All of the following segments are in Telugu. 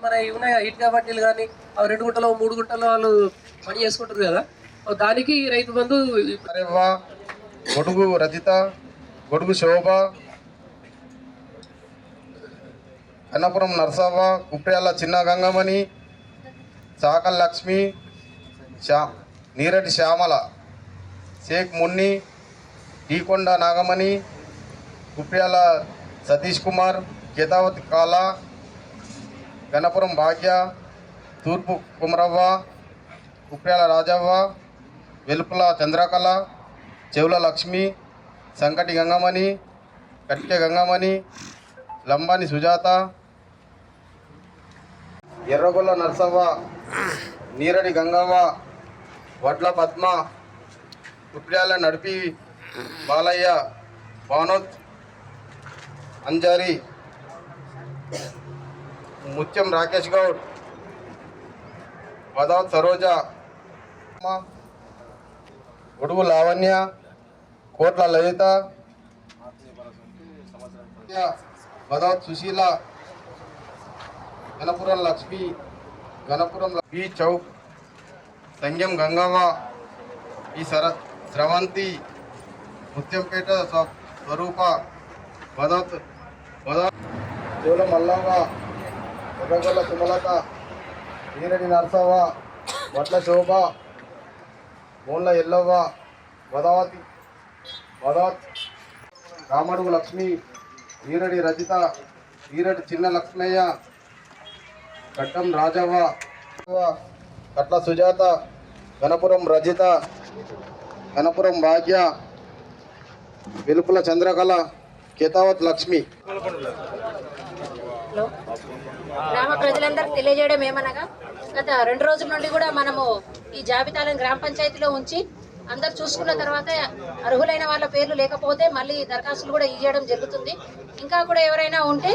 మన ఇవి ఉన్నాయి ఇటుక బట్టీలు కానీ అవి రెండు గుంటలో మూడు గుంటలో వాళ్ళు పని చేసుకుంటారు కదా. దానికి రైతు బంధు గొడుగు రజిత గొడుగు శోభ అన్నపురం నర్సవ్వ కుప్రియాల చిన్న గంగమణి చాకల్ లక్ష్మి శ్యా నీరటి శ్యామల షేక్ మున్ని టీకొండ నాగమణి కుప్రియాల సతీష్ కుమార్ కేతావతి కాల గణపురం భాగ్య తూర్పు కుమరవ్వ కుప్ర్యాల రాజవ్వ వెలుపుల చంద్రకళ చెవుల లక్ష్మి సంకటి గంగమణి కట్కె గంగమణి లంబాని సుజాత ఎర్రగొల్ల నరసవ్వ నీరడి గంగవ్వ వడ్ల పద్మ కుప్ర్యాల నడిపి బాలయ్య భానోత్ అంజారి ముత్యం రాకేష్ గౌడ్ పదావత్ సరోజ గొడుగు లావణ్య కోట్ల లలిత భగవత్ సుశీల గణపురం లక్ష్మి గణపురం బి చౌక్ సంగ్యం గంగవ్వ ఈ సర స్రవంతి ముత్యంపేట స్వరూప భగవత్ వదత్ జోల మల్లవ్వ ఎర్రగొల్ల సుమలత నీరడి నరసవ్వ వడ్ల శోభ మూల ఎల్లవ్వ వదావతి వదావతి రామడుగు లక్ష్మి ఈరడి రజిత ఈరడి చిన్న లక్ష్మయ్య కట్టం రాజవ్వ కట్ల సుజాత గణపురం రజిత గణపురం భాగ్య వెలుపుల చంద్రకళ కేతావత్ లక్ష్మి. గ్రామ ప్రజలందరికీ తెలియజేయడం ఏమనగా గత రెండు రోజుల నుండి కూడా మనము ఈ జాబితాలను గ్రామ పంచాయతీలో ఉంచి అందరు చూసుకున్న తర్వాత అర్హులైన వాళ్ళ పేర్లు లేకపోతే మళ్ళీ దరఖాస్తులు కూడా ఇవ్వడం జరుగుతుంది. ఇంకా కూడా ఎవరైనా ఉంటే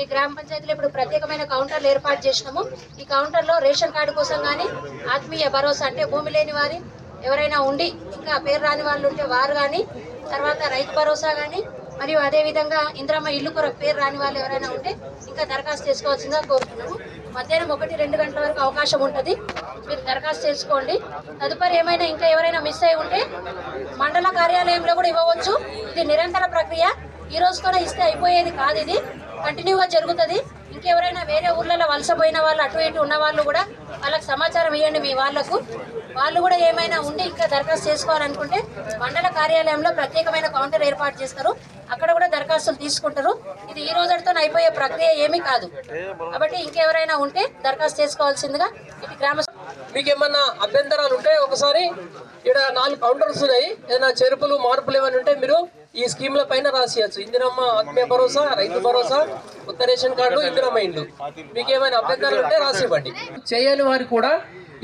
ఈ గ్రామ పంచాయతీలో ఇప్పుడు ప్రత్యేకమైన కౌంటర్లు ఏర్పాటు చేసినాము. ఈ కౌంటర్లో రేషన్ కార్డు కోసం కానీ ఆత్మీయ భరోసా అంటే భూమి లేని వారి ఎవరైనా ఉండి ఇంకా పేరు రాని వాళ్ళు ఉంటే వారు కానీ తర్వాత రైతు భరోసా కానీ మరియు అదే విధంగా ఇంద్రమ్మ ఇల్లు కొరకు పేరు రాని వాళ్ళు ఎవరైనా ఉంటే ఇంకా దరఖాస్తు చేసుకోవాల్సిందిగా కోరుతున్నాము. మధ్యాహ్నం ఒకటి రెండు గంటల వరకు అవకాశం ఉంటుంది. మీరు దరఖాస్తు చేసుకోండి. తదుపరి ఏమైనా ఇంకా ఎవరైనా మిస్ అయి ఉంటే మండల కార్యాలయంలో కూడా ఇవ్వవచ్చు. ఇది నిరంతర ప్రక్రియ. ఈ రోజుతోనే ఇస్తే అయిపోయేది కాదు ఇది. కంటిన్యూగా జరుగుతుంది. ఇంకెవరైనా వేరే ఊర్లలో వలసపోయిన వాళ్ళు అటు ఇటు ఉన్న వాళ్ళు కూడా వాళ్ళకి సమాచారం ఇవ్వండి మీ వాళ్ళకు వాళ్ళు కూడా ఏమైనా ఉండి ఇంకా దరఖాస్తు చేసుకోవాలనుకుంటే మండల కార్యాలయంలో ప్రత్యేకమైన కౌంటర్ ఏర్పాటు చేస్తారు. అక్కడ కూడా దరఖాస్తులు తీసుకుంటారు. ఇది ఈ రోజుతో అయిపోయే ప్రక్రియ ఏమీ కాదు. కాబట్టి ఇంకెవరైనా ఉంటే దరఖాస్తు చేసుకోవాల్సిందిగా ఇటు గ్రామ మీకు ఏమన్నా అభ్యంతరాలు ఉంటే ఒకసారి ఇక్కడ నాలుగు కౌంటర్స్ ఉన్నాయి. ఏదైనా చెరుపులు మార్పులు ఏమైనా ఉంటే మీరు ఈ స్కీమ్ల పైన రాసియచ్చు. ఇందిరమ్మ ఆత్మీయ భరోసా రైతు భరోసా కొత్త రేషన్ కార్డు ఇందిరమ్మ ఇండ్లు మీకు ఏమైనా అభ్యంతరాలు ఉంటే రాసి ఇవ్వండి. చేయని వారు కూడా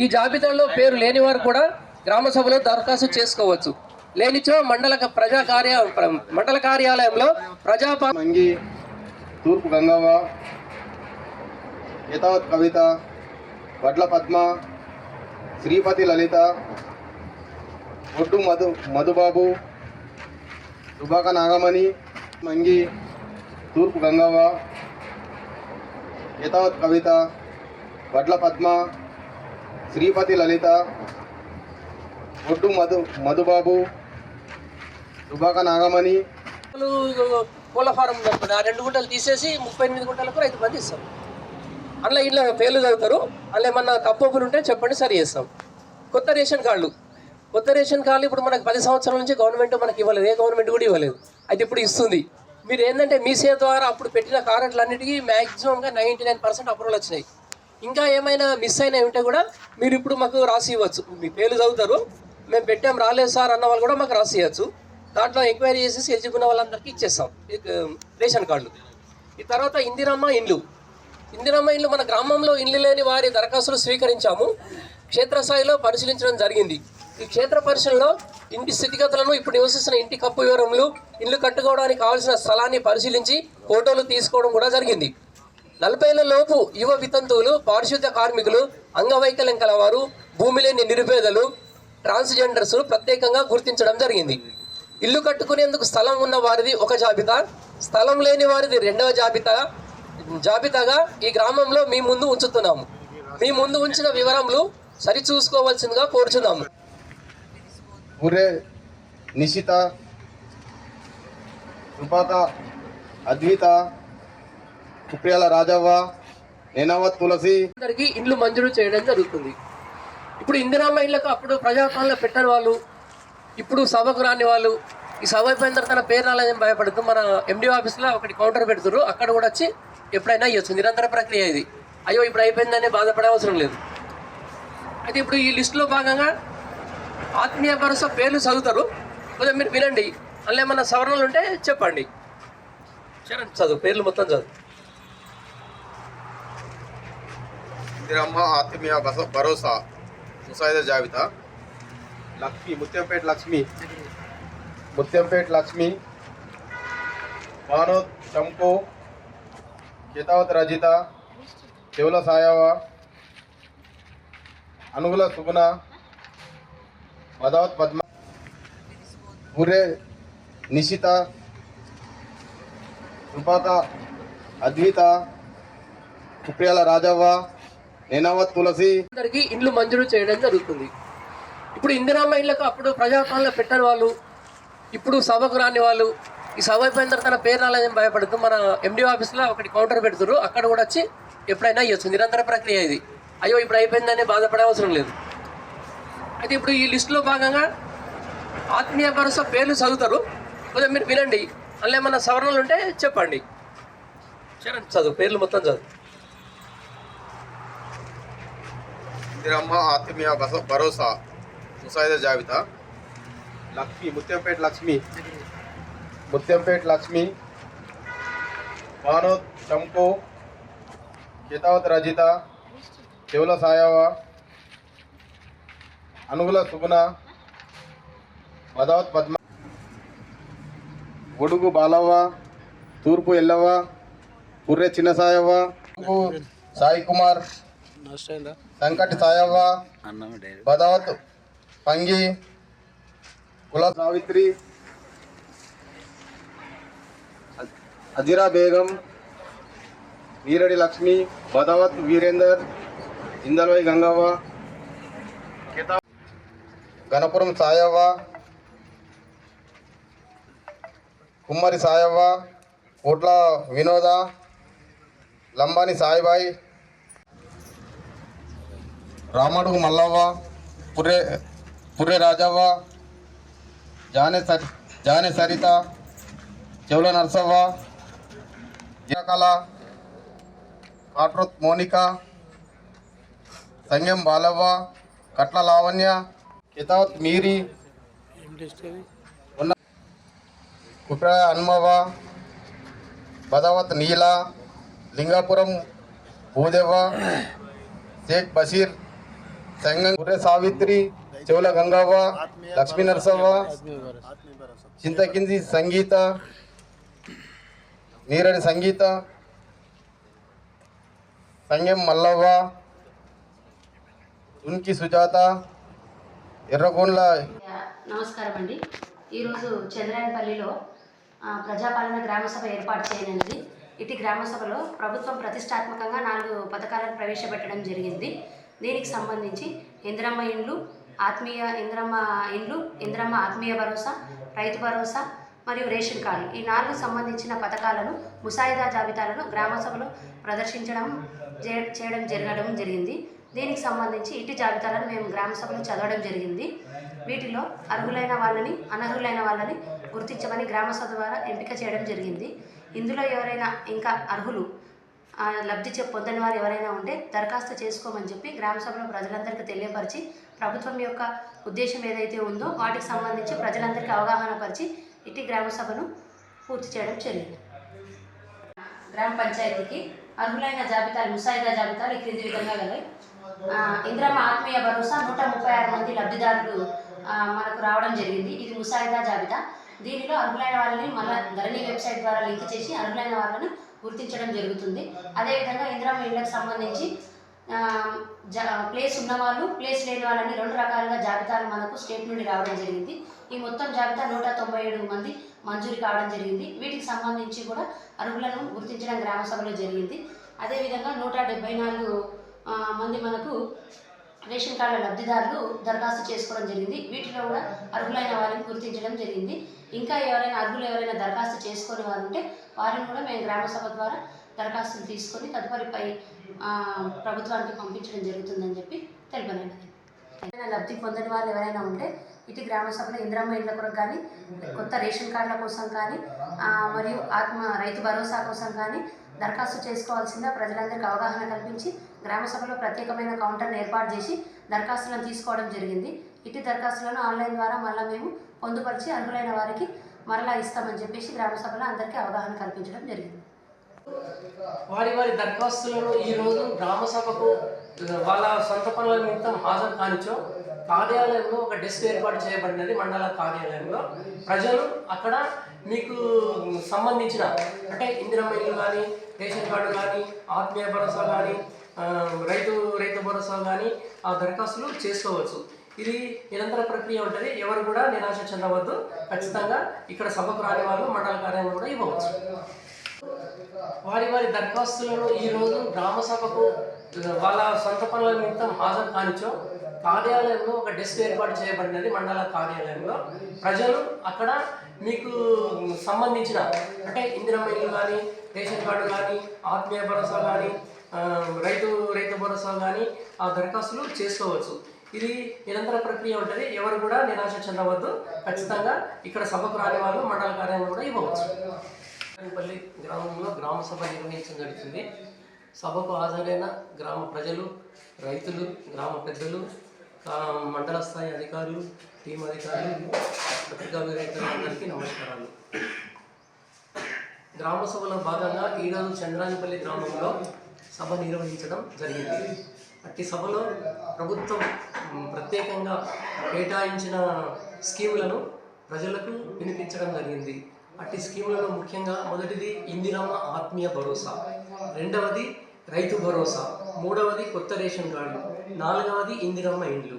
ఈ జాబితాలో పేరు లేని వారు కూడా గ్రామ సభలో దరఖాస్తు చేసుకోవచ్చు. లేనిచో మండల ప్రజా కార్య మండల కార్యాలయంలో ప్రజాపా మంగి తూర్పు గంగవ్వ యథావత్ కవిత వడ్ల పద్మ శ్రీపతి లలిత ఒడ్డు మధు మధుబాబు దుబాక నాగమణి మంగి తూర్పు గంగవ్వ యథావత్ కవిత వడ్ల పద్మ శ్రీపతి లలిత ఒడ్డు మధు మధుబాబు దుబాక నాగమణి. కోళ్ళ ఫారం కట్టుకోండి ఆ రెండు గుంటలు తీసేసి ముప్పై ఎనిమిది గుంటలకు రైతు మంది ఇస్తాం. అట్లా ఇట్లా పేర్లు చదువుతారు. అందులో ఏమన్నా కప్పులు ఉంటే చెప్పండి సరి చేస్తాం. కొత్త రేషన్ కార్డులు. కొత్త రేషన్ కార్డులు ఇప్పుడు మనకు పది సంవత్సరాల నుంచి గవర్నమెంట్ మనకి ఇవ్వలేదు. ఏ గవర్నమెంట్ కూడా ఇవ్వలేదు. అయితే ఇప్పుడు ఇస్తుంది. మీరు ఏంటంటే మీ సేవ ద్వారా అప్పుడు పెట్టిన కారెట్లన్నిటికీ మ్యాక్సిమంగా నైంటీ నైన్ పర్సెంట్ అప్రూవల్ వచ్చినాయి. ఇంకా ఏమైనా మిస్ అయినవి ఉంటే కూడా మీరు ఇప్పుడు మాకు రాసి ఇవ్వచ్చు. మీ పేర్లు చదువుతారు. మేము పెట్టాం రాలేదు సార్ అన్న వాళ్ళు కూడా మాకు రాసి ఇవ్వచ్చు. దాంట్లో ఎంక్వైరీ చేసేసి ఎలిజిబుల్ ఉన్న వాళ్ళందరికీ ఇచ్చేస్తాం. రేషన్ కార్డులు. ఈ తర్వాత ఇందిరమ్మ ఇండ్లు. ఇందిరమ్మ ఇండ్లు మన గ్రామంలో ఇండ్లు లేని వారి దరఖాస్తులు స్వీకరించాము. క్షేత్రస్థాయిలో పరిశీలించడం జరిగింది. ఈ క్షేత్ర పరిశీలనలో ఇంటి స్థితిగతులను ఇప్పుడు నివసిస్తున్న ఇంటి కప్పు వివరములు ఇల్లు కట్టుకోవడానికి కావాల్సిన స్థలాన్ని పరిశీలించి ఫోటోలు తీసుకోవడం కూడా జరిగింది. నలభైల లోపు యువ వితంతువులు పారిశుద్ధ కార్మికులు అంగవైకల్యం కలవారు భూమి లేని నిరుపేదలు ట్రాన్స్జెండర్స్ ప్రత్యేకంగా గుర్తించడం జరిగింది. ఇల్లు కట్టుకునేందుకు స్థలం ఉన్న వారిది ఒక జాబితా స్థలం లేని వారిది రెండవ జాబితా. జాబితాగా ఈ గ్రామంలో మీ ముందు ఉంచుతున్నాము. మీ ముందు ఉంచిన వివరములు సరిచూసుకోవాల్సిందిగా కోరుచున్నాము. పుర్రె నిశిత కృపాక అద్విత కుప్రియాల రాజవ్వ నేనవత్ తులసి. అందరికీ ఇండ్లు మంజూరు చేయడం జరుగుతుంది. ఇప్పుడు ఇందిరామ్మ ఇళ్ళకు అప్పుడు ప్రజాపాలన పెట్టని వాళ్ళు ఇప్పుడు సభకు రాని వాళ్ళు ఈ సభ అయిపోయిన తర్వాత తన పేరు రాలేదని భయపడుతూ మన ఎండి ఆఫీస్లో ఒకటి కౌంటర్ పెడుతున్నారు అక్కడ కూడా వచ్చి ఎప్పుడైనా ఇవ్వచ్చు నిరంతర ప్రక్రియ ఇది. అయ్యో ఇప్పుడు అయిపోయిందని బాధపడే అవసరం లేదు. అయితే ఇప్పుడు ఈ లిస్టులో భాగంగా ఆత్మీయ భరోసా పేర్లు చదువుతారు. కొంచెం మీరు వినండి. అందులో ఏమన్నా సవరణలు ఉంటే చెప్పండి. చరణ్ చదువు. పేర్లు మొత్తం చదువు. ఇందిరమ్మ ఆత్మీయ భరోసా ముసాయిదా జాబితా. లక్ష్మి ముత్యంపేట లక్ష్మి. ముత్యంపేట లక్ష్మి. మానోద్ చంపు. కేతావత్ రజిత. చెవుల సాయవ. అనుగుల సుగుణ. మదావత్ పద్మ. పూరే నిశిత. సుపాత అద్విత. కుప్రియాల రాజవ్వ. నేనవత్ తులసి. అందరికీ ఇండ్లు మంజూరు చేయడం జరుగుతుంది. ఇప్పుడు ఇందిరా ఇళ్ళకు అప్పుడు ప్రజాపాలన పెట్టని వాళ్ళు ఇప్పుడు సభకు రాని వాళ్ళు ఈ సభ అయిపోయిన తర్వాత తన పేరు రాలేదని భయపడుతూ మన ఎండి ఆఫీస్లో ఒకటి కౌంటర్ పెడుతురు అక్కడ కూడా వచ్చి ఎప్పుడైనా ఇవ్వచ్చు నిరంతర ప్రక్రియ ఇది. అయ్యో ఇప్పుడు అయిపోయిందని బాధపడే అవసరం లేదు. అయితే ఇప్పుడు ఈ లిస్టులో భాగంగా ఆత్మీయ భరోసా పేర్లు చదువుతారు. కొంచెం మీరు వినండి. అందులో ఏమన్నా సవరణలు ఉంటే చెప్పండి. చరణ్ చదువు. పేర్లు మొత్తం చదువు. ఇందిరమ్మ ఆత్మీయ భరోసా. ముసాయిదా జాబితా. లక్ష్మి ముత్యంపేట లక్ష్మి. ముత్యంపేట లక్ష్మి. మానోత్ చంపు. కేతావత్ రజిత. చెవుల సాయవ. అనుగుల సుగుణ. మదావత్ పద్మ. ఒడుగు బాలవ్వ. తూర్పు ఎల్లవ్వ. పుర్రె చిన్న సాయవ్వ. సాయి కుమార్. సంకటి సాయవ్వ. బదావత్ పంగి కుల సావిత్రి. అజిరా బేగం. వీరడి లక్ష్మి. బదావత్ వీరేందర్. ఇందల్వై గంగవ్వ. గణపురం సాయవ్వ. కుమ్మరి సాయవ్వ. కోట్ల వినోద. లంబాని సాయిబాయి. రామడుగు మల్లవ్వ. పురే పుర్రె రాజవ్వ జానే సరి జానే సరిత చెవుల నరసవ్వ కళ కాట్రోత్ మోనిక సంగం బాలవ్వ కట్ల లావణ్య కితావత్ మీరి ఉన్న కుప్ర హనుమవ్వ బదావత్ నీల లింగాపురం భూదేవ షేక్ బషీర్ సంగం గుర్రె సావిత్రి చెవుల గంగవ్వ లక్ష్మీ నరసవ్వ చింతకింది సంగీత నీరడి సంగీత సంగం మల్లవ్వ ఉనికి సుజాత ఎర్రగొండ్ల నమస్కారం అండి ఈరోజు చంద్రాయనపల్లిలో ఆ, ప్రజాపాలన గ్రామసభ ఏర్పాటు చేయనున్నది ఇటు గ్రామసభలో ప్రభుత్వం ప్రతిష్టాత్మకంగా నాలుగు పథకాలను ప్రవేశపెట్టడం జరిగింది. దీనికి సంబంధించి ఇందిరమ్మ ఇండ్లు ఆత్మీయ ఇంద్రమ్మ ఇండ్లు ఇంద్రమ్మ ఆత్మీయ భరోసా రైతు భరోసా మరియు రేషన్ కార్డు. ఈ నాలుగు సంబంధించిన పథకాలను ముసాయిదా జాబితాలను గ్రామసభలో ప్రదర్శించడం చేయడం జరగడం జరిగింది. దీనికి సంబంధించి ఇటు జాబితాలను మేము గ్రామసభలో చదవడం జరిగింది. వీటిలో అర్హులైన వాళ్ళని అనర్హులైన వాళ్ళని గుర్తించమని గ్రామసభ ద్వారా ఎంపిక చేయడం జరిగింది. ఇందులో ఎవరైనా ఇంకా అర్హులు లబ్ధి పొందని వారు ఎవరైనా ఉంటే దరఖాస్తు చేసుకోమని చెప్పి గ్రామ సభలో ప్రజలందరికీ తెలియపరిచి ప్రభుత్వం యొక్క ఉద్దేశం ఏదైతే ఉందో వాటికి సంబంధించి ప్రజలందరికీ అవగాహన పరిచి ఇటు గ్రామ సభను పూర్తి చేయడం జరిగింది. గ్రామ పంచాయతీకి అర్హులైన జాబితాలు ముసాయిదా జాబితాలు ఈ క్రింది విధంగా గలవి ఆ, ఆత్మీయ భరోసా నూట ముప్పై ఆరు మంది లబ్ధిదారులు మనకు రావడం జరిగింది. ఇది ముసాయిదా జాబితా. దీనిలో అర్హులైన వాళ్ళని మళ్ళీ ధరణి వెబ్సైట్ ద్వారా లింక్ చేసి అర్హులైన వాళ్ళను గుర్తించడం జరుగుతుంది. అదేవిధంగా ఇందిరమ్మ ఇళ్ళకు సంబంధించి ప్లేస్ ఉన్నవాళ్ళు ప్లేస్ లేని వాళ్ళని రెండు రకాలుగా జాబితాలు మనకు స్టేట్ నుండి రావడం జరిగింది. ఈ మొత్తం జాబితా నూట తొంభై ఏడు మంది మంజూరు కావడం జరిగింది. వీటికి సంబంధించి కూడా అర్హులను గుర్తించడం గ్రామ సభలో జరిగింది. అదేవిధంగా నూట డెబ్బై నాలుగు మంది మనకు రేషన్ కార్డుల లబ్ధిదారులు దరఖాస్తు చేసుకోవడం జరిగింది. వీటిలో కూడా అర్హులైన వారిని గుర్తించడం జరిగింది. ఇంకా ఎవరైనా అర్హులు ఎవరైనా దరఖాస్తు చేసుకొని వారు ఉంటే వారిని కూడా మేము గ్రామ సభ ద్వారా దరఖాస్తులు తీసుకొని తదుపరిపై ప్రభుత్వానికి పంపించడం జరుగుతుందని చెప్పి తెలిపనైనది ఏదైనా లబ్ధి పొందని వారు ఎవరైనా ఉంటే ఇటు గ్రామ సభలో ఇందిరమ్మ ఇండ్ల కొరకు కానీ కొత్త రేషన్ కార్డుల కోసం కానీ మరియు ఆత్మ రైతు భరోసా కోసం కానీ దరఖాస్తు చేసుకోవాల్సిందా ప్రజలందరికీ అవగాహన కల్పించి గ్రామ సభలో ప్రత్యేకమైన కౌంటర్ను ఏర్పాటు చేసి దరఖాస్తులను తీసుకోవడం జరిగింది. ఇటు దరఖాస్తులను ఆన్లైన్ ద్వారా మళ్ళీ మేము పొందుపరిచి అర్హులైన వారికి మరలా ఇస్తామని చెప్పేసి గ్రామ సభలో అందరికీ అవగాహన కల్పించడం జరిగింది. వారి వారి దరఖాస్తులను ఈ రోజు గ్రామ సభకు వాళ్ళ సొంత పనుల నిమిత్తం హాజరు కానిచో కార్యాలయంలో ఒక డెస్క్ ఏర్పాటు చేయబడినది మండల కార్యాలయంలో. ప్రజలు అక్కడ మీకు సంబంధించిన అంటే ఇందిరమ్మ ఇల్లు కానీ రేషన్ కార్డు కానీ ఆత్మీయ భరోసా కానీ రైతు రైతు భరోసా కానీ ఆ దరఖాస్తులు చేసుకోవచ్చు. ఇది నిరంతర ప్రక్రియ ఉంటుంది. ఎవరు కూడా నిరాశ చెందవద్దు. ఖచ్చితంగా ఇక్కడ సభకు రాని వాళ్ళు మండల కార్యాలయం కూడా ఇవ్వవచ్చు. వారి వారి దరఖాస్తులను ఈ రోజు గ్రామ సభకు వాళ్ళ సొంత పనుల నిమిత్తం హాజరు కానిచో కార్యాలయంలో ఒక డెస్క్ ఏర్పాటు చేయబడినది మండల కార్యాలయంలో. ప్రజలు అక్కడ మీకు సంబంధించిన అంటే ఇందిరమ్మ ఇల్లు కానీ రేషన్ కార్డు కానీ ఆత్మీయ భరోసా కానీ రైతు రైతు భరోసా కానీ ఆ దరఖాస్తులు చేసుకోవచ్చు. ఇది నిరంతర ప్రక్రియ ఉంటుంది. ఎవరు కూడా నిరాశ చెందవద్దు. ఖచ్చితంగా ఇక్కడ సభకు రాని వాళ్ళు మండల కార్యాలయం కూడా ఇవ్వవచ్చు. పల్లి గ్రామంలో గ్రామ సభ నిర్వహించడం జరుగుతుంది. సభకు హాజరైన గ్రామ ప్రజలు రైతులు గ్రామ పెద్దలు మండల స్థాయి అధికారులు టీం అధికారులు పత్రికా విలేకరులందరికీ నమస్కారాలు. గ్రామ సభలో భాగంగా ఈరోజు చంద్రానిపల్లి గ్రామంలో సభ నిర్వహించడం జరిగింది. అట్టి సభలో ప్రభుత్వం ప్రత్యేకంగా కేటాయించిన స్కీములను ప్రజలకు వినిపించడం జరిగింది. అట్టి స్కీములలో ముఖ్యంగా మొదటిది ఇందిరమ్మ ఆత్మీయ భరోసా రెండవది రైతు భరోసా మూడవది కొత్త రేషన్ కార్డు నాలుగవది ఇందిరమ్మ ఇండ్లు.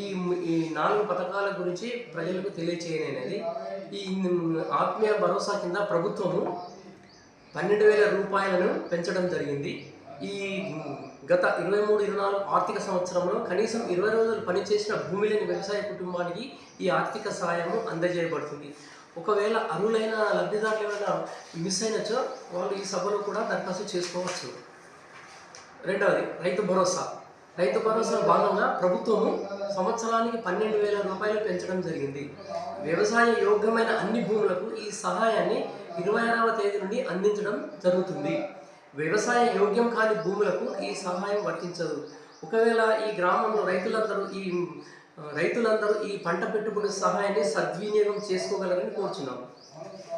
ఈ ఈ నాలుగు పథకాల గురించి ప్రజలకు తెలియచేయనేది ఈ ఆత్మీయ భరోసా కింద ప్రభుత్వము పన్నెండు వేల రూపాయలను పెంచడం జరిగింది. ఈ గత ఇరవై మూడు ఇరవై నాలుగు ఆర్థిక సంవత్సరంలో కనీసం ఇరవై రోజులు పనిచేసిన భూమి లేని వ్యవసాయ కుటుంబానికి ఈ ఆర్థిక సహాయము అందజేయబడుతుంది. ఒకవేళ అర్హులైన లబ్ధిదారులు ఏమైనా మిస్ అయినచో వాళ్ళు ఈ సభలో కూడా దరఖాస్తు చేసుకోవచ్చు. రెండవది రైతు భరోసా. రైతు భరోసా భాగంగా ప్రభుత్వము సంవత్సరానికి పన్నెండు వేల రూపాయలు పెంచడం జరిగింది. వ్యవసాయ యోగ్యమైన అన్ని భూములకు ఈ సహాయాన్ని ఇరవై ఆరవ తేదీ నుండి అందించడం జరుగుతుంది. వ్యవసాయ యోగ్యం కాని భూములకు ఈ సహాయం వర్తించదు. ఒకవేళ ఈ గ్రామంలో రైతులందరూ ఈ రైతులందరూ ఈ పంట పెట్టుబడి సహాయాన్ని సద్వినియోగం చేసుకోగలరని కోరుచున్నాం.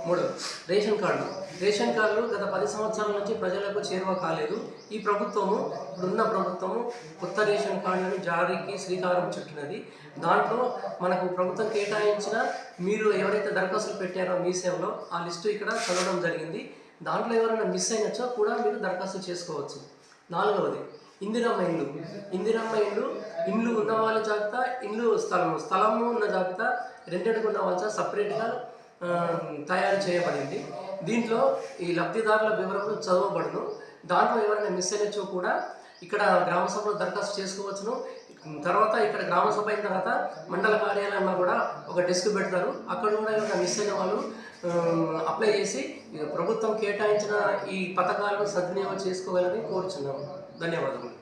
మూడు రేషన్ కార్డు. రేషన్ కార్డులు గత పది సంవత్సరాల నుంచి ప్రజలకు చేరువ కాలేదు. ఈ ప్రభుత్వము ఇప్పుడున్న ప్రభుత్వము కొత్త రేషన్ కార్డులను జారీకి శ్రీకారం చుట్టినది. దాంట్లో మనకు ప్రభుత్వం కేటాయించిన మీరు ఎవరైతే దరఖాస్తులు పెట్టారో మీ సేవలో ఆ లిస్టు ఇక్కడ చదవడం జరిగింది. దాంట్లో ఎవరైనా మిస్ అయినచ్చో కూడా మీరు దరఖాస్తు చేసుకోవచ్చు. నాలుగవది ఇందిరమ్మ ఇల్లు. ఇందిరమ్మ ఇల్లు ఇండ్లు ఉన్న వాళ్ళ జాబితా ఇండ్లు స్థలము స్థలము ఉన్న జాబితా రెండెడుకు ఉన్న వాళ్ళ సపరేట్గా తయారు చేయబడింది. దీంట్లో ఈ లబ్ధిదారుల వివరములు చదవబడును. దాంట్లో ఎవరైనా మిస్ అయినచో కూడా ఇక్కడ గ్రామ సభలో దరఖాస్తు చేసుకోవచ్చును. తర్వాత ఇక్కడ గ్రామ సభ అయిన తర్వాత మండల కార్యాలయంలో కూడా ఒక డెస్క్ పెడతారు. అక్కడ కూడా ఎవరైనా మిస్ అయిన వాళ్ళు అప్లై చేసి ప్రభుత్వం కేటాయించిన ఈ పథకాలను సద్వినియోగం చేసుకోవాలని కోరుచున్నాము. ధన్యవాదములు.